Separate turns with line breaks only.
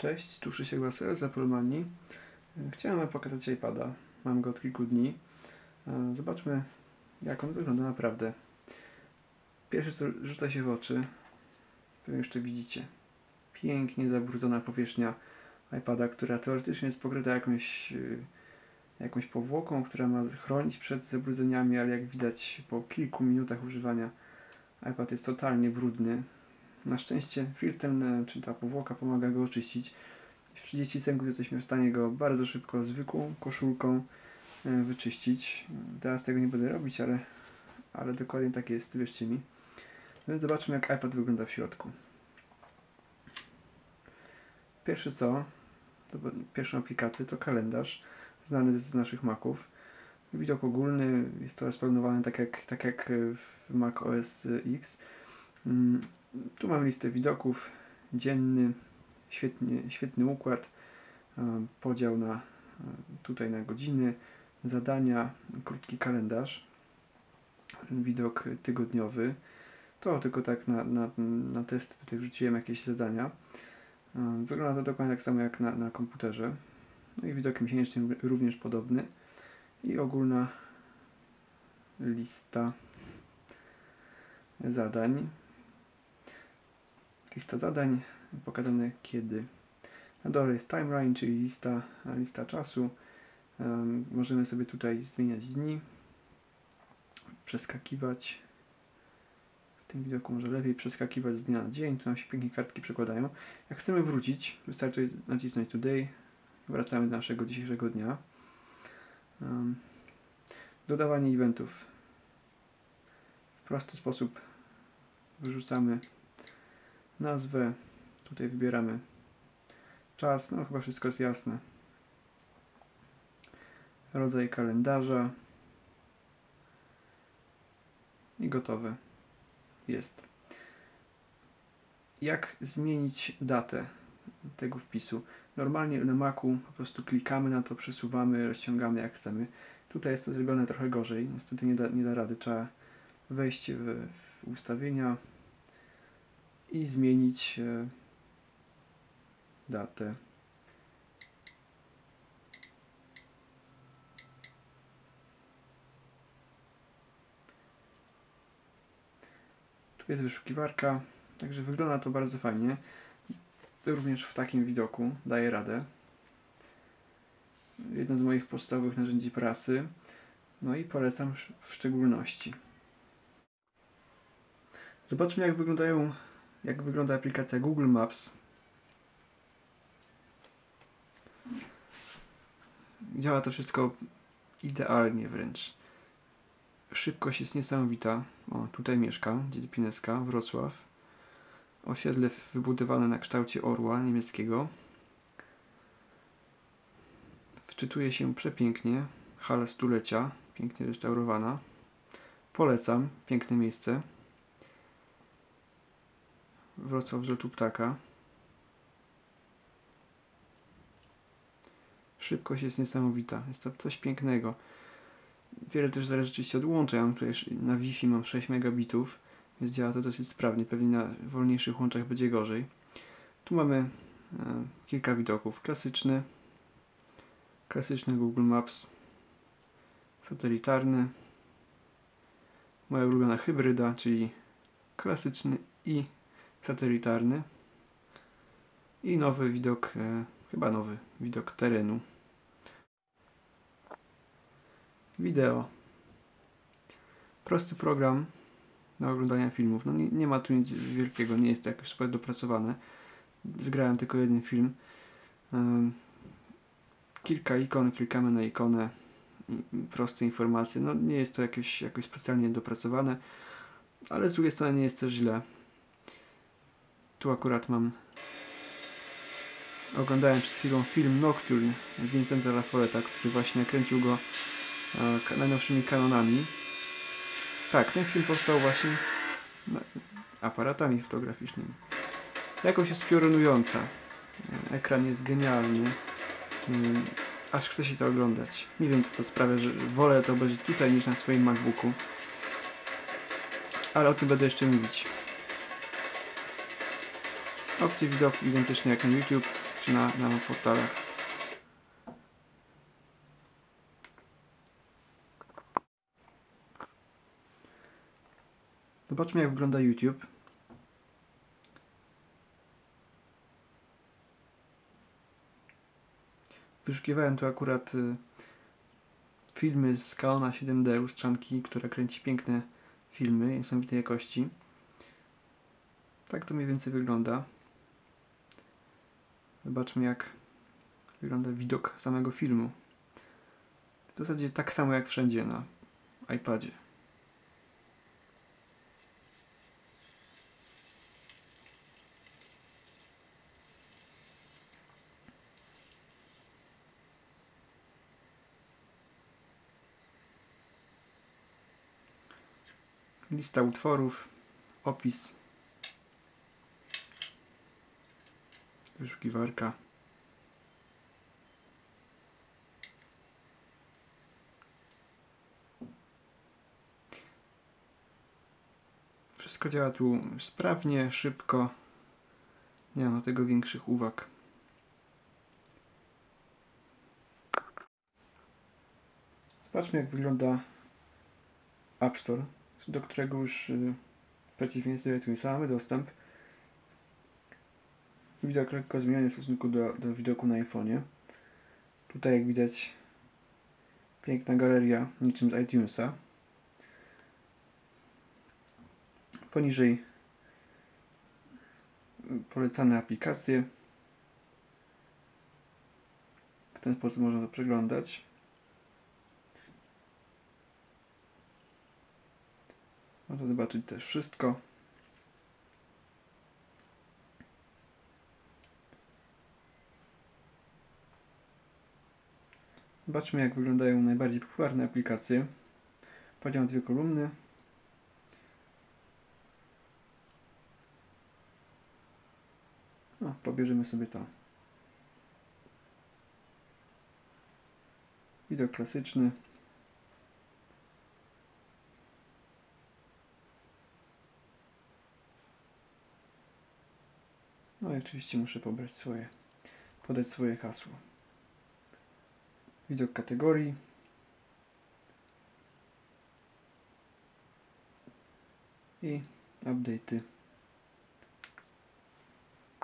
Cześć, tu Krzysiek Wasyl z Apple. Chciałem Wam pokazać iPada. Mam go od kilku dni. E, Zobaczmy, jak on wygląda naprawdę. Pierwsze, co rzuca się w oczy, pewnie jeszcze widzicie. Pięknie zabrudzona powierzchnia iPada, która teoretycznie jest pokryta jakąś, e, jakąś powłoką, która ma chronić przed zabrudzeniami, ale jak widać po kilku minutach używania iPad jest totalnie brudny. Na szczęście filtr ten, czy ta powłoka pomaga go oczyścić. W 30 sekund jesteśmy w stanie go bardzo szybko zwykłą koszulką e, wyczyścić. Teraz tego nie będę robić, ale, ale dokładnie tak jest, wierzcie mi. No więc zobaczmy jak iPad wygląda w środku. Pierwsze co, to pierwszą aplikację to kalendarz, znany z naszych Maców. Widok ogólny, jest to rozplanowane tak jak, tak jak w Mac OS X. Tu mam listę widoków, dzienny, świetny, świetny układ, e, podział na e, tutaj na godziny, zadania, krótki kalendarz, widok tygodniowy. To tylko tak na, na, na test tutaj wrzuciłem jakieś zadania. E, wygląda to dokładnie tak samo jak na, na komputerze. No i widok miesięczny również podobny. I ogólna lista zadań lista zadań, pokazane kiedy. Na dole jest timeline, czyli lista, lista czasu. Możemy sobie tutaj zmieniać dni, przeskakiwać. W tym widoku może lepiej przeskakiwać z dnia na dzień, tu nam się pięknie kartki przekładają. Jak chcemy wrócić, wystarczy nacisnąć today, wracamy do naszego dzisiejszego dnia. Dodawanie eventów. W prosty sposób wyrzucamy nazwę, tutaj wybieramy czas, no chyba wszystko jest jasne. Rodzaj kalendarza i gotowe jest. Jak zmienić datę tego wpisu? Normalnie na Macu po prostu klikamy na to, przesuwamy, rozciągamy jak chcemy. Tutaj jest to zrobione trochę gorzej, niestety nie da, nie da rady, trzeba wejść w, w ustawienia, i zmienić e, datę. Tu jest wyszukiwarka, także wygląda to bardzo fajnie. Również w takim widoku daje radę. Jedno z moich podstawowych narzędzi pracy. No i polecam w szczególności. Zobaczmy jak wyglądają jak wygląda aplikacja Google Maps. Działa to wszystko idealnie wręcz. Szybkość jest niesamowita. O, tutaj mieszka, Dzień Pineska, Wrocław. Osiedle wybudowane na kształcie orła niemieckiego. Wczytuje się przepięknie. Hala stulecia, pięknie restaurowana. Polecam, piękne miejsce. Wrocław z lotu ptaka. Szybkość jest niesamowita. Jest to coś pięknego. Wiele też zależy oczywiście od łącza. Ja mam tutaj na Wi-Fi mam 6 megabitów, więc działa to dosyć sprawnie. Pewnie na wolniejszych łączach będzie gorzej. Tu mamy e, kilka widoków. Klasyczny, klasyczny Google Maps, satelitarny, moja ulubiona hybryda, czyli klasyczny i satelitarny i nowy widok, e, chyba nowy widok terenu. Wideo. Prosty program do oglądania filmów. No nie, nie ma tu nic wielkiego, nie jest to jakoś super dopracowane. Zgrałem tylko jeden film. kilka ikon, klikamy na ikonę. Proste informacje. No nie jest to jakieś, jakoś specjalnie dopracowane, ale z drugiej strony nie jest to źle. Tu akurat mam oglądałem przed chwilą film Nocturne Vincenta Raffoleta, który właśnie kręcił go e, najnowszymi kanonami. Tak, ten film powstał właśnie aparatami fotograficznymi. Jakoś jest piorunująca. E, ekran jest genialny. Mm, aż chce się to oglądać. Nie wiem co to sprawia, że wolę to obejrzeć tutaj niż na swoim MacBooku. Ale o tym będę jeszcze mówić. Opcje widoku identyczne jak na YouTube. czy na, na portalach. Zobaczmy jak wygląda YouTube. Wyszukiwałem tu akurat y, filmy z Kaona 7D lustrzanki, która kręci piękne filmy niesamowitej jakości. Tak to mniej więcej wygląda. Zobaczmy jak wygląda widok samego filmu. W zasadzie tak samo jak wszędzie na iPadzie. Lista utworów, opis, wyszukiwarka. Wszystko działa tu sprawnie, szybko. Nie mam do tego większych uwag. Zobaczmy jak wygląda App Store, do którego już y, w przeciwieństwie do iTunesa mamy dostęp. Widok lekko zmieniony w stosunku do, do widoku na iPhone'ie. Tutaj jak widać piękna galeria niczym z iTunesa. Poniżej polecane aplikacje. W ten sposób można to przeglądać. Można zobaczyć też wszystko. Zobaczmy jak wyglądają najbardziej popularne aplikacje. Podział dwie kolumny. No, pobierzemy sobie to. Widok klasyczny. No i oczywiście muszę pobrać swoje, podać swoje hasło. Widok kategorii. I update'y